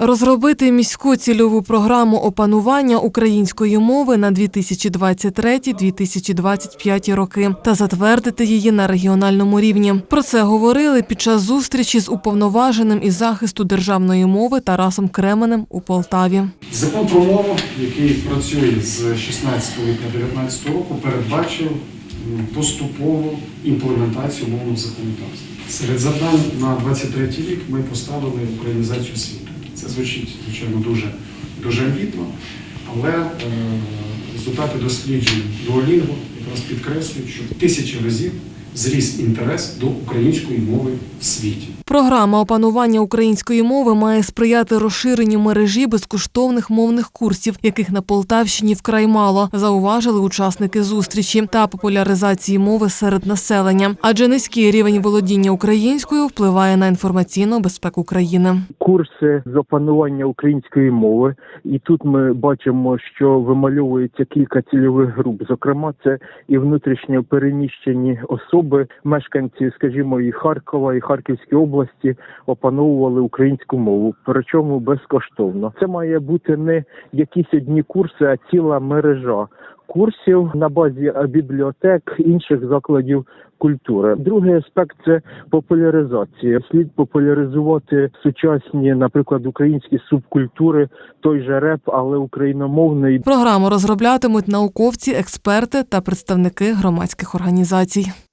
Розробити міську цільову програму опанування української мови на 2023-2025 роки та затвердити її на регіональному рівні. Про це говорили під час зустрічі з уповноваженим із захисту державної мови Тарасом Кременем у Полтаві. Закон про мову, який працює з 16 липня 2019 року, передбачив поступову імплементацію мовного законодавства. Серед завдань на 23 рік ми поставили українізацію світу. Це звучить, звичайно, дуже, дуже амбітно, але е, результати досліджень Duolingo якраз підкреслюють, що тисячі разів зріс інтерес до української мови в світі. Програма опанування української мови має сприяти розширенню мережі безкоштовних мовних курсів, яких на Полтавщині вкрай мало, зауважили учасники зустрічі та популяризації мови серед населення. Адже низький рівень володіння українською впливає на інформаційну безпеку країни. курси з опанування української мови, і тут ми бачимо, що вимальовується кілька цільових груп. Зокрема, це і внутрішньо переміщені особи, мешканці, скажімо, і Харкова, і Харківської області опановували українську мову, причому безкоштовно. Це має бути не якісь одні курси, а ціла мережа. Курсів на базі бібліотек інших закладів культури. Другий аспект це популяризація. Слід популяризувати сучасні, наприклад, українські субкультури, той же реп, але україномовний. Програму розроблятимуть науковці, експерти та представники громадських організацій.